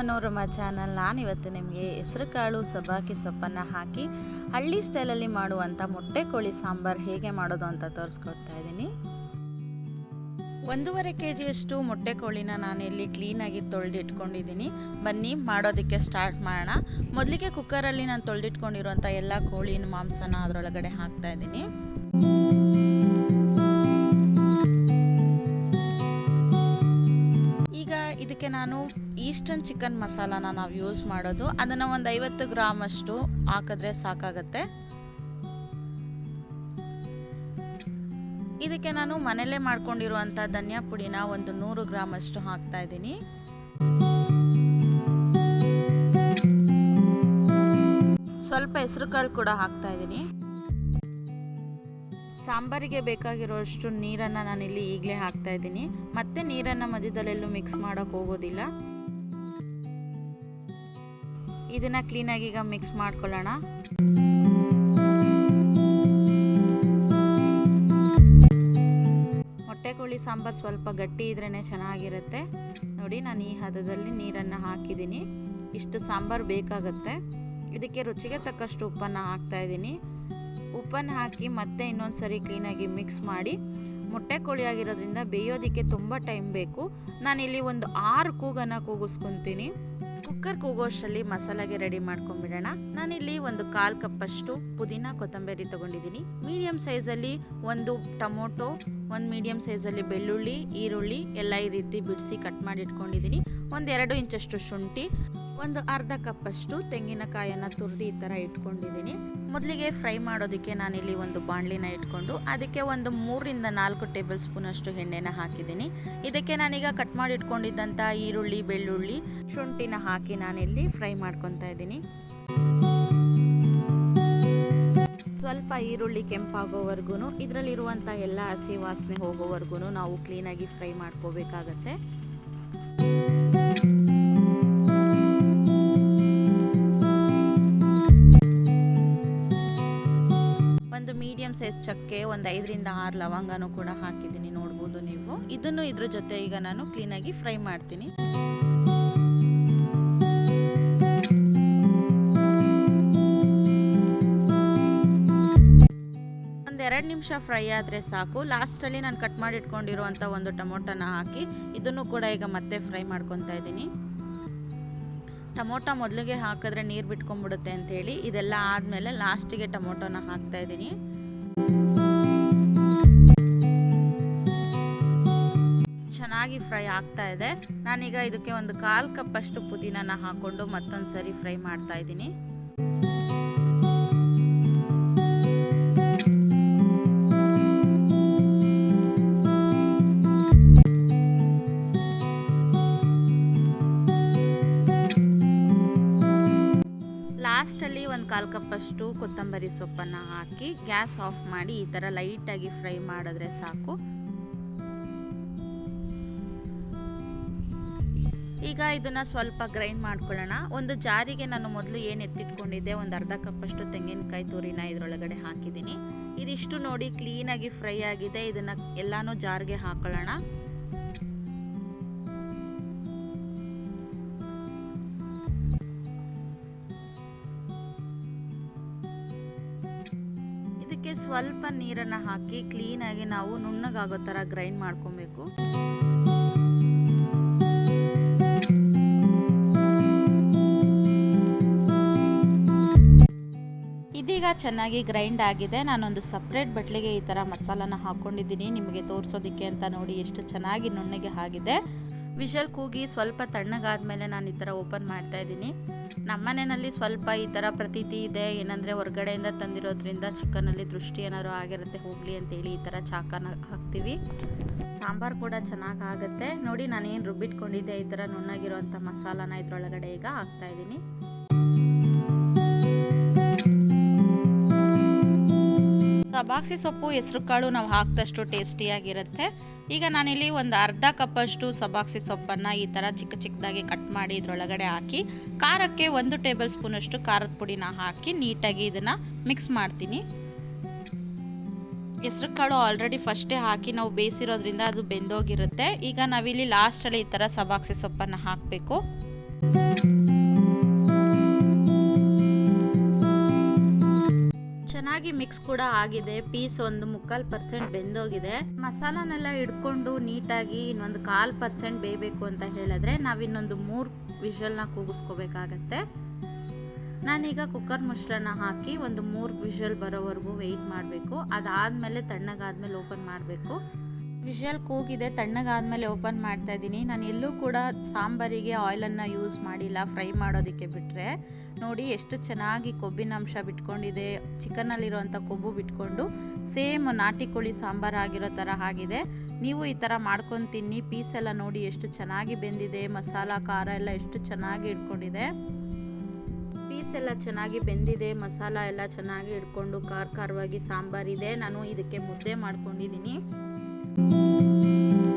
Manorama channel ನಾನಿವತ್ತು ನಿಮಗೆ ಹೆಸರುಕಾಳು ಸಬ್ಬಾಕಿ ಸೊಪ್ಪನ್ನು ಹಾಕಿ ಹಳ್ಳಿ ಸ್ಟೈಲಲ್ಲಿ ಮಾಡುವಂಥ ಮೊಟ್ಟೆ ಕೋಳಿ ಸಾಂಬಾರು ಹೇಗೆ ಮಾಡೋದು ಅಂತ ತೋರಿಸ್ಕೊಡ್ತಾ ಇದ್ದೀನಿ. ಒಂದೂವರೆ ಕೆ ಜಿಯಷ್ಟು ಮೊಟ್ಟೆ ಕೋಳಿನ ನಾನಿಲ್ಲಿ ಕ್ಲೀನಾಗಿ ತೊಳೆದಿಟ್ಕೊಂಡಿದ್ದೀನಿ. ಬನ್ನಿ ಮಾಡೋದಕ್ಕೆ ಸ್ಟಾರ್ಟ್ ಮಾಡೋಣ. ಮೊದಲಿಗೆ ಕುಕ್ಕರಲ್ಲಿ ನಾನು ತೊಳೆದಿಟ್ಕೊಂಡಿರುವಂಥ ಎಲ್ಲ ಕೋಳಿನ ಮಾಂಸನ ಅದರೊಳಗಡೆ ಹಾಕ್ತಾ ಇದ್ದೀನಿ. ಇದಕ್ಕೆ ನಾನು ಈಸ್ಟರ್ನ್ ಚಿಕನ್ ಮಸಾಲಾನ ನಾವು ಯೂಸ್ ಮಾಡೋದು. ಅದನ್ನು ಒಂದು ಐವತ್ತು ಗ್ರಾಮ್ ಅಷ್ಟು ಹಾಕಿದ್ರೆ ಸಾಕಾಗತ್ತೆ. ಇದಕ್ಕೆ ನಾನು ಮನೆಯಲ್ಲೇ ಮಾಡ್ಕೊಂಡಿರುವಂಥ ಧನಿಯಾ ಪುಡಿನ ಒಂದು ನೂರು ಗ್ರಾಮ್ ಅಷ್ಟು ಹಾಕ್ತಾ ಇದ್ದೀನಿ. ಸ್ವಲ್ಪ ಹೆಸರು ಕಾಳು ಕೂಡ ಹಾಕ್ತಾ ಇದ್ದೀನಿ. ಸಾಂಬಾರಿಗೆ ಬೇಕಾಗಿರೋಷ್ಟು ನೀರನ್ನು ನಾನಿಲ್ಲಿ ಈಗಲೇ ಹಾಕ್ತಾ ಇದ್ದೀನಿ. ಮತ್ತೆ ನೀರನ್ನು ಮಧ್ಯದಲ್ಲೆಲ್ಲೂ ಮಿಕ್ಸ್ ಮಾಡೋಕ್ಕೆ ಹೋಗೋದಿಲ್ಲ. ಇದನ್ನು ಕ್ಲೀನಾಗಿ ಈಗ ಮಿಕ್ಸ್ ಮಾಡ್ಕೊಳ್ಳೋಣ. ಮೊಟ್ಟೆ ಕೋಳಿ ಸಾಂಬಾರು ಸ್ವಲ್ಪ ಗಟ್ಟಿ ಇದ್ರೇ ಚೆನ್ನಾಗಿರುತ್ತೆ. ನೋಡಿ, ನಾನು ಈ ಹದದಲ್ಲಿ ನೀರನ್ನು ಹಾಕಿದ್ದೀನಿ. ಇಷ್ಟು ಸಾಂಬಾರು ಬೇಕಾಗುತ್ತೆ. ಇದಕ್ಕೆ ರುಚಿಗೆ ತಕ್ಕಷ್ಟು ಉಪ್ಪನ್ನು ಹಾಕ್ತಾ ಇದ್ದೀನಿ. ಉಪ್ಪನ್ನು ಹಾಕಿ ಮತ್ತೆ ಇನ್ನೊಂದು ಸರಿ ಕ್ಲೀನಾಗಿ ಮಿಕ್ಸ್ ಮಾಡಿ ಮೊಟ್ಟೆ ಕೋಳಿ ಆಗಿರೋದ್ರಿಂದ ಬೇಯೋದಕ್ಕೆ ತುಂಬ ಟೈಮ್ ಬೇಕು. ನಾನಿಲ್ಲಿ ಒಂದು ಆರು ಕೂಗನ್ನು ಕೂಗಿಸ್ಕೊತೀನಿ. ಕುಕ್ಕರ್ ಕೂಗೋಷ್ಟರಲ್ಲಿ ಮಸಾಲೆಗೆ ರೆಡಿ ಮಾಡ್ಕೊಂಡ್ಬಿಡೋಣ ನಾನಿಲ್ಲಿ ಒಂದು ಕಾಲು ಕಪ್ಪಷ್ಟು ಪುದೀನ ಕೊತ್ತಂಬರಿ ತೊಗೊಂಡಿದ್ದೀನಿ. ಮೀಡಿಯಮ್ ಸೈಜಲ್ಲಿ ಒಂದು ಟೊಮೊಟೊ, ಒಂದು ಮೀಡಿಯಮ್ ಸೈಜಲ್ಲಿ ಬೆಳ್ಳುಳ್ಳಿ, ಈರುಳ್ಳಿ, ಎಲ್ಲ ಈ ರೀತಿ ಬಿಡಿಸಿ ಕಟ್ ಮಾಡಿ ಇಟ್ಕೊಂಡಿದ್ದೀನಿ. ಒಂದು ಎರಡು ಇಂಚಷ್ಟು ಶುಂಠಿ. ಒಂದು ಅರ್ಧ ಕಪ್ಪಷ್ಟು ತೆಂಗಿನಕಾಯನ್ನು ತುರಿದು ಈ ಥರ ಇಟ್ಕೊಂಡಿದ್ದೀನಿ. ಮೊದಲಿಗೆ ಫ್ರೈ ಮಾಡೋದಕ್ಕೆ ನಾನಿಲ್ಲಿ ಒಂದು ಬಾಣಲಿನ ಇಟ್ಕೊಂಡು ಅದಕ್ಕೆ ಒಂದು ಮೂರಿಂದ ನಾಲ್ಕು ಟೇಬಲ್ ಸ್ಪೂನ್ ಅಷ್ಟು ಎಣ್ಣೆನ ಹಾಕಿದ್ದೀನಿ. ಇದಕ್ಕೆ ನಾನೀಗ ಕಟ್ ಮಾಡಿ ಇಟ್ಕೊಂಡಿದ್ದಂಥ ಈರುಳ್ಳಿ, ಬೆಳ್ಳುಳ್ಳಿ, ಶುಂಠಿನ ಹಾಕಿ ನಾನಿಲ್ಲಿ ಫ್ರೈ ಮಾಡ್ಕೊತಾ ಇದ್ದೀನಿ. ಸ್ವಲ್ಪ ಈರುಳ್ಳಿ ಕೆಂಪಾಗೋವರೆಗೂ ಇದರಲ್ಲಿರುವಂಥ ಎಲ್ಲ ಹಸಿ ವಾಸನೆ ಹೋಗೋವರೆಗೂ ನಾವು ಕ್ಲೀನಾಗಿ ಫ್ರೈ ಮಾಡ್ಕೋಬೇಕಾಗತ್ತೆ. ಚಕ್ಕೆ ಒಂದು ಐದರಿಂದ ಆರು ಲವಂಗನೂ ಕೂಡ ಹಾಕಿದ್ದೀನಿ, ನೋಡ್ಬೋದು ನೀವು. ಇದನ್ನು ಇದ್ರ ಜೊತೆ ಈಗ ನಾನು ಕ್ಲೀನಾಗಿ ಫ್ರೈ ಮಾಡ್ತೀನಿ. ಎರಡು ನಿಮಿಷ ಫ್ರೈ ಆದರೆ ಸಾಕು. ಲಾಸ್ಟಲ್ಲಿ ನಾನು ಕಟ್ ಮಾಡಿ ಇಟ್ಕೊಂಡಿರುವಂಥ ಒಂದು ಟೊಮೊಟೊನ ಹಾಕಿ, ಇದನ್ನು ಕೂಡ ಈಗ ಮತ್ತೆ ಫ್ರೈ ಮಾಡ್ಕೊತಾ ಇದ್ದೀನಿ. ಟೊಮೊಟೊ ಮೊದಲಿಗೆ ಹಾಕಿದ್ರೆ ನೀರು ಬಿಟ್ಕೊಂಡ್ಬಿಡುತ್ತೆ ಅಂತೇಳಿ ಇದೆಲ್ಲ ಆದಮೇಲೆ ಲಾಸ್ಟಿಗೆ ಟೊಮೊಟೊನ ಹಾಕ್ತಾ ಇದ್ದೀನಿ. ಚೆನ್ನಾಗಿ ಫ್ರೈ ಆಗ್ತಾ ಇದೆ. ನಾನೀಗ ಇದಕ್ಕೆ ಒಂದು ಕಾಲು ಕಪ್ಪಷ್ಟು ಪುದೀನನ ಹಾಕ್ಕೊಂಡು ಮತ್ತೊಂದು ಸರಿ ಫ್ರೈ ಮಾಡ್ತಾ ಇದ್ದೀನಿ. ಲಾಸ್ಟಲ್ಲಿ ಒಂದು ಕಾಲು ಕಪ್ಪಷ್ಟು ಕೊತ್ತಂಬರಿ ಸೊಪ್ಪನ್ನು ಹಾಕಿ ಗ್ಯಾಸ್ ಆಫ್ ಮಾಡಿ ಈ ಥರ ಲೈಟಾಗಿ ಫ್ರೈ ಮಾಡಿದ್ರೆ ಸಾಕು. ಈಗ ಇದನ್ನು ಸ್ವಲ್ಪ ಗ್ರೈಂಡ್ ಮಾಡ್ಕೊಳ್ಳೋಣ. ಒಂದು ಜಾರಿಗೆ ನಾನು ಮೊದಲು ಏನು ಎತ್ತಿಟ್ಕೊಂಡಿದ್ದೆ? ಒಂದು ಅರ್ಧ ಕಪ್ಪಷ್ಟು ತೆಂಗಿನಕಾಯಿ ತುರಿನ ಇದರೊಳಗಡೆ ಹಾಕಿದ್ದೀನಿ. ಇದಿಷ್ಟು ನೋಡಿ ಕ್ಲೀನಾಗಿ ಫ್ರೈ ಆಗಿದೆ. ಇದನ್ನು ಎಲ್ಲನೂ ಜಾರ್ಗೆ ಹಾಕೊಳ್ಳೋಣ. ಸ್ವಲ್ಪ ನೀರನ್ನು ಹಾಕಿ ಕ್ಲೀನಾಗಿ ನಾವು ನುಣ್ಣಗಾಗೋ ಥರ ಗ್ರೈಂಡ್ ಮಾಡ್ಕೊಬೇಕು. ಇದೀಗ ಚೆನ್ನಾಗಿ ಗ್ರೈಂಡ್ ಆಗಿದೆ. ನಾನೊಂದು ಸಪ್ರೇಟ್ ಬಟ್ಲಿಗೆ ಈ ಥರ ಮಸಾಲಾನ ಹಾಕ್ಕೊಂಡಿದ್ದೀನಿ ನಿಮಗೆ ತೋರಿಸೋದಕ್ಕೆ ಅಂತ ನೋಡಿ ಎಷ್ಟು ಚೆನ್ನಾಗಿ ನುಣ್ಣಗೆ ಆಗಿದೆ. ವಿಷಲ್ ಕೂಗಿ ಸ್ವಲ್ಪ ತಣ್ಣಗಾದ ಮೇಲೆ ನಾನು ಈ ಥರ ಓಪನ್ ಮಾಡ್ತಾ ಇದ್ದೀನಿ. ನಮ್ಮನೆಯಲ್ಲಿ ಸ್ವಲ್ಪ ಈ ಥರ ಪ್ರತೀತಿ ಇದೆ. ಏನಂದರೆ ಹೊರಗಡೆಯಿಂದ ತಂದಿರೋದ್ರಿಂದ ಚಿಕನಲ್ಲಿ ದೃಷ್ಟಿ ಏನಾದರೂ ಆಗಿರುತ್ತೆ, ಹೋಗಲಿ ಅಂತೇಳಿ ಈ ಥರ ಚಾಕನ ಹಾಕ್ತೀವಿ. ಸಾಂಬಾರು ಕೂಡ ಚೆನ್ನಾಗಿ ಆಗುತ್ತೆ. ನೋಡಿ, ನಾನೇನು ರುಬ್ಬಿಟ್ಕೊಂಡಿದ್ದೆ ಈ ಥರ ನುಣ್ಣಗಿರೋಂಥ ಮಸಾಲಾನ ಇದ್ರೊಳಗಡೆ ಈಗ ಹಾಕ್ತಾ ಸಬಾಕ್ಸಿ ಸೊಪ್ಪು ಹೆಸರು ಕಾಳು ನಾವು ಹಾಕಿದಷ್ಟು ಟೇಸ್ಟಿಯಾಗಿರುತ್ತೆ. ಈಗ ನಾನಿಲ್ಲಿ ಒಂದು ಅರ್ಧ ಕಪ್ಪಷ್ಟು ಸಬಾಕ್ಸಿ ಸೊಪ್ಪನ್ನು ಈ ಥರ ಚಿಕ್ಕ ಚಿಕ್ಕದಾಗಿ ಕಟ್ ಮಾಡಿ ಇದರೊಳಗಡೆ ಹಾಕಿ, ಖಾರಕ್ಕೆ ಒಂದು ಟೇಬಲ್ ಸ್ಪೂನಷ್ಟು ಖಾರದ ಪುಡಿನ ಹಾಕಿ ನೀಟಾಗಿ ಇದನ್ನು ಮಿಕ್ಸ್ ಮಾಡ್ತೀನಿ. ಹೆಸ್ರು ಕಾಳು ಆಲ್ರೆಡಿ ಫಸ್ಟೇ ಹಾಕಿ ನಾವು ಬೇಯಿಸಿರೋದ್ರಿಂದ ಅದು ಬೆಂದೋಗಿರುತ್ತೆ. ಈಗ ನಾವಿಲ್ಲಿ ಲಾಸ್ಟಲ್ಲಿ ಈ ಥರ ಸಬಾಕ್ಸಿ ಸೊಪ್ಪನ್ನು ಹಾಕಬೇಕು. ಚೆನ್ನಾಗಿ ಮಿಕ್ಸ್ ಕೂಡ ಆಗಿದೆ. ಪೀಸ್ ಒಂದು ಮುಕ್ಕಾಲು ಪರ್ಸೆಂಟ್ ಬೆಂದೋಗಿದೆ. ಮಸಾಲನೆಲ್ಲ ಇಡ್ಕೊಂಡು ನೀಟಾಗಿ ಇನ್ನೊಂದು ಕಾಲು ಪರ್ಸೆಂಟ್ ಬೇಯಬೇಕು ಅಂತ ಹೇಳಿದ್ರೆ ನಾವು ಇನ್ನೊಂದು ಮೂರು ವಿಷಲ್ನ ಕೂಗಿಸ್ಕೋಬೇಕಾಗತ್ತೆ. ನಾನೀಗ ಕುಕ್ಕರ್ ಮುಚ್ಚಳನ ಹಾಕಿ ಒಂದು ಮೂರು ವಿಷಲ್ ಬರೋವರೆಗೂ ವೆಯ್ಟ್ ಮಾಡಬೇಕು. ಅದಾದಮೇಲೆ ತಣ್ಣಗಾದ್ಮೇಲೆ ಓಪನ್ ಮಾಡಬೇಕು. ವಿಷಲ್ ಕೂಗಿದೆ, ತಣ್ಣಗಾದ್ಮೇಲೆ ಓಪನ್ ಮಾಡ್ತಾ ಇದ್ದೀನಿ. ನಾನು ಎಲ್ಲೂ ಕೂಡ ಸಾಂಬಾರಿಗೆ ಆಯಿಲನ್ನು ಯೂಸ್ ಮಾಡಿಲ್ಲ, ಫ್ರೈ ಮಾಡೋದಕ್ಕೆ ಬಿಟ್ಟರೆ ನೋಡಿ, ಎಷ್ಟು ಚೆನ್ನಾಗಿ ಕೊಬ್ಬಿನ ಅಂಶ ಬಿಟ್ಕೊಂಡಿದೆ. ಚಿಕನ್ನಲ್ಲಿರುವಂಥ ಕೊಬ್ಬು ಬಿಟ್ಕೊಂಡು ಸೇಮ್ ನಾಟಿ ಕೋಳಿ ಸಾಂಬಾರು ಆಗಿರೋ ಥರ ಆಗಿದೆ. ನೀವು ಈ ಥರ ಮಾಡ್ಕೊಂಡು ತಿನ್ನಿ, ಪೀಸ್ ಎಲ್ಲ ನೋಡಿ ಎಷ್ಟು ಚೆನ್ನಾಗಿ ಬೆಂದಿದೆ, ಮಸಾಲ, ಖಾರ ಎಲ್ಲ ಎಷ್ಟು ಚೆನ್ನಾಗಿ ಇಟ್ಕೊಂಡಿದೆ. ಪೀಸ್ ಎಲ್ಲ ಚೆನ್ನಾಗಿ ಬೆಂದಿದೆ, ಮಸಾಲ ಎಲ್ಲ ಚೆನ್ನಾಗಿ ಇಟ್ಕೊಂಡು ಖಾರ ಖಾರವಾಗಿ ಸಾಂಬಾರಿದೆ ನಾನು ಇದಕ್ಕೆ ಮುದ್ದೆ ಮಾಡ್ಕೊಂಡಿದ್ದೀನಿ. Thank you.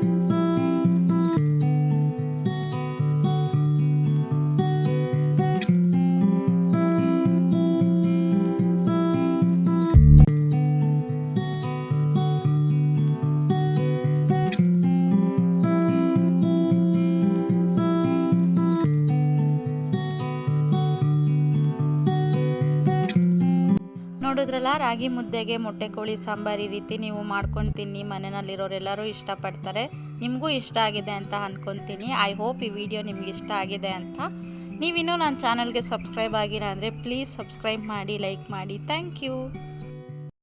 ನೋಡಿದ್ರಲ್ಲ ರಾಗಿ ಮುದ್ದೆಗೆ ಮೊಟ್ಟೆ, ಕೋಳಿ, ಸಾಂಬಾರು ಈ ರೀತಿ ನೀವು ಮಾಡ್ಕೊಂಡು ತಿನ್ನಿ ಮನೆಯಲ್ಲಿರೋರೆಲ್ಲರೂ ಇಷ್ಟಪಡ್ತಾರೆ, ನಿಮಗೂ ಇಷ್ಟ ಆಗಿದೆ ಅಂತ ಅಂದ್ಕೊತೀನಿ ಐ ಹೋಪ್ ಈ ವಿಡಿಯೋ ನಿಮ್ಗೆ ಇಷ್ಟ ಆಗಿದೆ ಅಂತ. ನೀವಿನ್ನೂ ನನ್ನ ಚಾನಲ್ಗೆ ಸಬ್ಸ್ಕ್ರೈಬ್ ಆಗಿಲ್ಲ ಅಂದರೆ ಪ್ಲೀಸ್ ಸಬ್ಸ್ಕ್ರೈಬ್ ಮಾಡಿ ಲೈಕ್ ಮಾಡಿ. Thank you